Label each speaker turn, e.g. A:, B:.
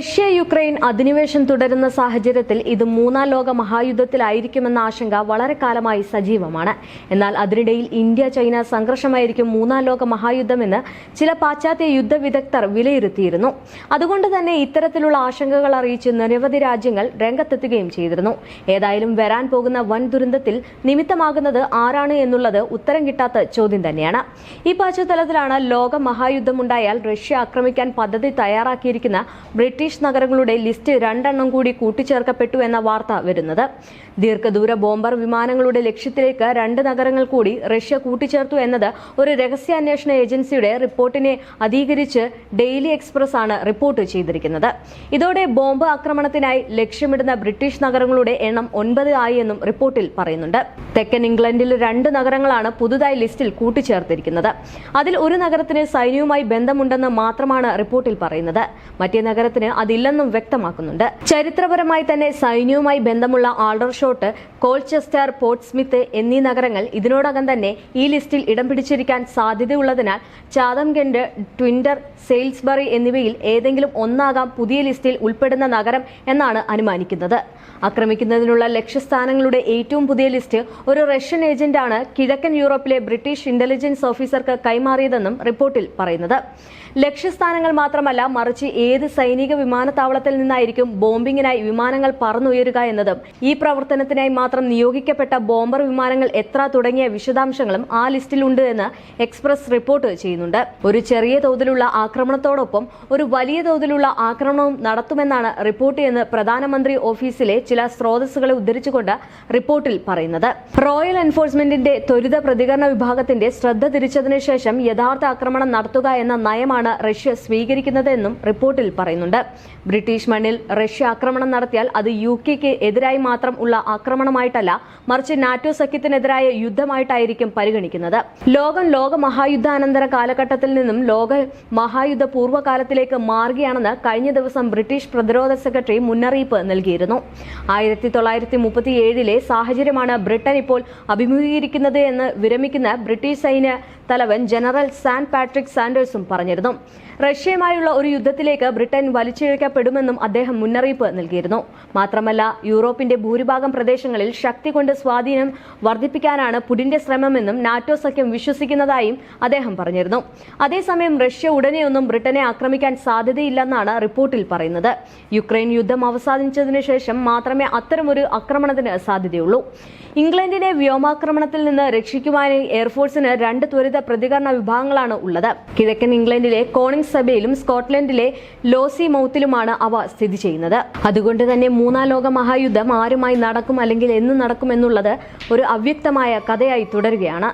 A: Russia Ukraine അധിനിവേശം തുടരുന്ന സാഹചര്യത്തിൽ ഇത് മൂന്നാം ലോക മഹായുദ്ധത്തിലായിരിക്കുമെന്ന ആശങ്ക വളരെ കാലമായി സജീവമാണ്. എന്നാൽ അതിനിടയിൽ ഇന്ത്യ ചൈന സംഘർഷമായിരിക്കും മൂന്നാം ലോക മഹായുദ്ധമെന്ന് ചില പാശ്ചാത്യ യുദ്ധ വിദഗ്ധർ വിലയിരുത്തിയിരുന്നു. അതുകൊണ്ട് തന്നെ ഇത്തരത്തിലുള്ള ആശങ്കകൾ അറിയിച്ച് നിരവധി രാജ്യങ്ങൾ രംഗത്തെത്തുകയും ചെയ്തിരുന്നു. ഏതായാലും വരാൻ പോകുന്ന വൻ ദുരന്തത്തിൽ നിമിത്തമാകുന്നത് ആരാണ് എന്നുള്ളത് ഉത്തരം കിട്ടാത്ത ചോദ്യം തന്നെയാണ്. ഈ പശ്ചാത്തലത്തിലാണ് ലോക മഹായുദ്ധമുണ്ടായാൽ റഷ്യ ആക്രമിക്കാൻ പദ്ധതി തയ്യാറാക്കിയിരിക്കുന്ന ബ്രിട്ടീഷ് നഗരങ്ങളുടെ ലിസ്റ്റ് രണ്ടെണ്ണം കൂടി കൂട്ടിച്ചേർക്കപ്പെട്ടു എന്ന വാർത്ത വരുന്നത്. ദീർഘദൂര ബോംബർ വിമാനങ്ങളുടെ ലക്ഷ്യത്തിലേക്ക് രണ്ട് നഗരങ്ങൾ കൂടി റഷ്യ കൂട്ടിച്ചേർത്തു എന്നത് ഒരു രഹസ്യാന്വേഷണ ഏജൻസിയുടെ റിപ്പോർട്ടിനെ അധീകരിച്ച് ഡെയിലി എക്സ്പ്രസ് ആണ് റിപ്പോർട്ട് ചെയ്തിരിക്കുന്നത്. ഇതോടെ ബോംബ് ആക്രമണത്തിനായി ലക്ഷ്യമിടുന്ന ബ്രിട്ടീഷ് നഗരങ്ങളുടെ എണ്ണം ഒൻപത് ആയി എന്നും റിപ്പോർട്ടിൽ പറയുന്നുണ്ട്. തെക്കൻ ഇംഗ്ലണ്ടിൽ രണ്ട് നഗരങ്ങളാണ് പുതുതായി ലിസ്റ്റിൽ കൂട്ടിച്ചേർത്തിരിക്കുന്നത്. അതിൽ ഒരു നഗരത്തിന് സൈന്യവുമായി ബന്ധമുണ്ടെന്ന് മാത്രമാണ് റിപ്പോർട്ടിൽ പറയുന്നത്. മറ്റേ നഗരത്തിന് അതില്ലെന്നും വ്യക്തമാക്കുന്നുണ്ട്. ചരിത്രപരമായി തന്നെ സൈന്യവുമായി ബന്ധമുള്ള ആൾഡർഷോട്ട് കോൾച്ചെസ്റ്റർ പോർട്ട്സ്മിത്ത് എന്നീ നഗരങ്ങൾ ഇതിനോടകം തന്നെ ഈ ലിസ്റ്റിൽ ഇടം പിടിച്ചിരിക്കാൻ സാധ്യതയുള്ളതിനാൽ ചാതംഗണ്ട് ട്വിൻഡർ സെയിൽസ്ബറി എന്നിവയിൽ ഏതെങ്കിലും ഒന്നാകാം പുതിയ ലിസ്റ്റിൽ ഉൾപ്പെടുന്ന നഗരം എന്നാണ് അനുമാനിക്കുന്നത്. ആക്രമിക്കുന്നതിനുള്ള ലക്ഷ്യസ്ഥാനങ്ങളുടെ ഏറ്റവും പുതിയ ലിസ്റ്റ് ഒരു റഷ്യൻ ഏജന്റാണ് കിഴക്കൻ യൂറോപ്പിലെ ബ്രിട്ടീഷ് ഇന്റലിജൻസ് ഓഫീസർക്ക് കൈമാറിയതെന്നും റിപ്പോർട്ടിൽ പറയുന്നത്. ലക്ഷ്യസ്ഥാനങ്ങൾ മാത്രമല്ല മറിച്ച് ഏത് സൈനിക വിമാനത്താവളത്തിൽ നിന്നായിരിക്കും ബോംബിങ്ങിനായി വിമാനങ്ങൾ പറന്നുയരുക എന്നതും ഈ പ്രവർത്തനത്തിനായി മാത്രം നിയോഗിക്കപ്പെട്ട ബോംബർ വിമാനങ്ങൾ എത്ര തുടങ്ങിയ വിശദാംശങ്ങളും ആ ലിസ്റ്റിലുണ്ട് എന്ന് എക്സ്പ്രസ് റിപ്പോർട്ട് ചെയ്യുന്നുണ്ട്. ഒരു ചെറിയ തോതിലുള്ള ആക്രമണത്തോടൊപ്പം ഒരു വലിയ തോതിലുള്ള ആക്രമണവും നടത്തുമെന്നാണ് റിപ്പോർട്ട് എന്ന് പ്രധാനമന്ത്രി ഓഫീസിലെ ചില സ്രോതസ്സുകളെ ഉദ്ധരിച്ചുകൊണ്ട് റിപ്പോർട്ടിൽ പറയുന്നത്. റോയൽ എൻഫോഴ്സ്മെന്റിന്റെ ത്വരിത പ്രതികരണ വിഭാഗത്തിന്റെ ശ്രദ്ധ തിരിച്ചതിനു ശേഷം യഥാർത്ഥ ആക്രമണം നടത്തുക എന്ന നയമാണ് റഷ്യ സ്വീകരിക്കുന്നതെന്നും റിപ്പോർട്ടിൽ പറയുന്നുണ്ട്. ബ്രിട്ടീഷ് മണ്ണിൽ റഷ്യ ആക്രമണം നടത്തിയാൽ അത് യു കെക്ക് എതിരായി മാത്രം ഉള്ള ആക്രമണമായിട്ടല്ല മറിച്ച് നാറ്റോ സഖ്യത്തിനെതിരായ യുദ്ധമായിട്ടായിരിക്കും പരിഗണിക്കുന്നത്. ലോകം ലോക മഹായുദ്ധാനന്തര കാലഘട്ടത്തിൽ നിന്നും ലോക മഹായുദ്ധ പൂർവകാലത്തിലേക്ക് മാറുകയാണെന്ന് കഴിഞ്ഞ ദിവസം ബ്രിട്ടീഷ് പ്രതിരോധ സെക്രട്ടറി മുന്നറിയിപ്പ് നൽകിയിരുന്നു. ആയിരത്തി തൊള്ളായിരത്തി മുപ്പത്തിയേഴിലെ സാഹചര്യമാണ് ബ്രിട്ടൻ ഇപ്പോൾ അഭിമുഖീകരിക്കുന്നത് എന്ന് വിരമിക്കുന്ന ബ്രിട്ടീഷ് സൈന്യ തലവൻ ജനറൽ സാൻ പാട്രിക് സാൻഡേഴ്സും പറഞ്ഞിരുന്നു. റഷ്യയുമായുള്ള ഒരു യുദ്ധത്തിലേക്ക് ബ്രിട്ടൻ വലിച്ചിഴക്കപ്പെടുമെന്നും അദ്ദേഹം മുന്നറിയിപ്പ് നൽകിയിരുന്നു. മാത്രമല്ല യൂറോപ്പിന്റെ ഭൂരിഭാഗം പ്രദേശങ്ങളിൽ ശക്തി കൊണ്ട് സ്വാധീനം വർദ്ധിപ്പിക്കാനാണ് പുടിന്റെ ശ്രമമെന്നും നാറ്റോ സഖ്യം വിശ്വസിക്കുന്നതായും അദ്ദേഹം പറഞ്ഞിരുന്നു. അതേസമയം റഷ്യ ഉടനെയൊന്നും ബ്രിട്ടനെ ആക്രമിക്കാൻ സാധ്യതയില്ലെന്നാണ് റിപ്പോർട്ടിൽ പറയുന്നത്. യുക്രൈൻ യുദ്ധം അവസാനിച്ചതിനു ശേഷം മാത്രമേ അത്തരമൊരു ആക്രമണത്തിന് സാധ്യതയുള്ളൂ. ഇംഗ്ലണ്ടിനെ വ്യോമാക്രമണത്തിൽ നിന്ന് രക്ഷിക്കുവാനായി എയർഫോഴ്സിന് രണ്ട് ത്വരിത പ്രതികരണ വിഭാഗങ്ങളാണ് ഉള്ളത്. കിഴക്കൻ ഇംഗ്ലണ്ടിലെ കോണിംഗ് സഭയിലും സ്കോട്ട്ലൻഡിലെ ലോസി മൌത്തിലുമാണ് അവ സ്ഥിതി ചെയ്യുന്നത്. അതുകൊണ്ട് തന്നെ മൂന്നാം ലോക മഹായുദ്ധം ആരുമായി നടക്കും അല്ലെങ്കിൽ എന്ന് നടക്കും എന്നുള്ളത് ഒരു അവ്യക്തമായ കഥയായി തുടരുകയാണ്.